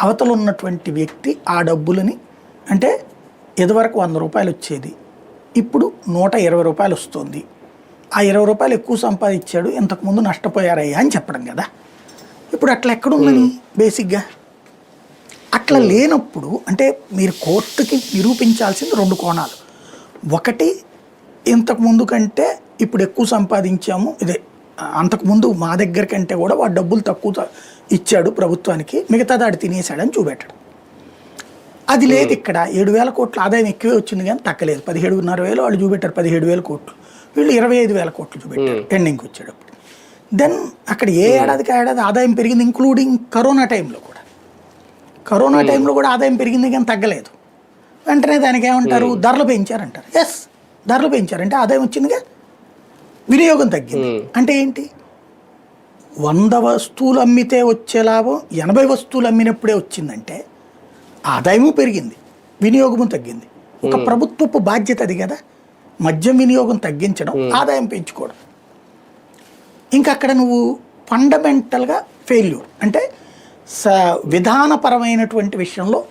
అవతల ఉన్నటువంటి వ్యక్తి ఆ డబ్బులని అంటే ఇదివరకు వంద రూపాయలు వచ్చేది. ఇప్పుడు నూట ఇరవై రూపాయలు వస్తుంది. ఆ ఇరవై రూపాయలు ఎక్కువ సంపాదించాడు ఇంతకుముందు నష్టపోయారయ్యా అని చెప్పడం కదా. ఇప్పుడు అట్లా ఎక్కడుందని బేసిక్గా? అట్లా లేనప్పుడు అంటే మీరు కోర్టుకి నిరూపించాల్సింది రెండు కోణాలు. ఒకటి ఇంతకు ముందు కంటే ఇప్పుడు ఎక్కువ సంపాదించాము ఇదే అంతకుముందు మా దగ్గర కంటే కూడా వాడు డబ్బులు తక్కువ ఇచ్చాడు ప్రభుత్వానికి మిగతాది ఆడు తినేశాడని చూపెట్టడం. అది లేదు ఇక్కడ. ఏడు వేల కోట్ల ఆదాయం ఎక్కువే వచ్చింది కానీ తగ్గలేదు. పదిహేడున్నర వేలు వాళ్ళు చూపెట్టారు పదిహేడు వేల కోట్లు. వీళ్ళు ఇరవై ఐదు వేల కోట్లు చూపెట్టారు ఎండింగ్కి వచ్చేటప్పుడు. దెన్ అక్కడ ఏ ఏడాదికి ఆ ఏడాది ఆదాయం పెరిగింది ఇంక్లూడింగ్ కరోనా టైంలో కూడా. కరోనా టైంలో కూడా ఆదాయం పెరిగింది కానీ తగ్గలేదు. వెంటనే దానికి ఏమంటారు? ధరలు పెంచారంటారు. ఎస్ ధరలు పెంచారంటే ఆదాయం వచ్చిందిగా వినియోగం తగ్గింది. అంటే ఏంటి? వంద వస్తువులు అమ్మితే వచ్చే లాభం ఎనభై వస్తువులు అమ్మినప్పుడే వచ్చిందంటే ఆదాయము పెరిగింది వినియోగము తగ్గింది. ఒక ప్రభుత్వపు బాధ్యత అది కదా? మద్యం వినియోగం తగ్గించడం ఆదాయం పెంచుకోవడం. ఇంకా అక్కడ నువ్వు ఫండమెంటల్గా ఫెయిల్యూర్ అంటే స విధానపరమైనటువంటి విషయంలో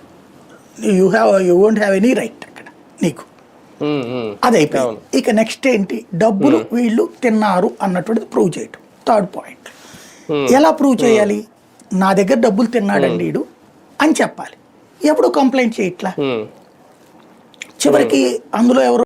you have you won't have any right అక్కడ నీకు. అది అయిపోయింది ఇక నెక్స్ట్ ఏంటి? డబ్బులు వీళ్ళు తిన్నారు అన్నటువంటిది ప్రూవ్ చేయటం. థర్డ్ పాయింట్ ఎలా ప్రూవ్ చేయాలి? నా దగ్గర డబ్బులు తిన్నాడండి వీడు అని చెప్పాలి. ఎప్పుడు కంప్లైంట్ చేయట్లా. చివరికి అందులో ఎవరు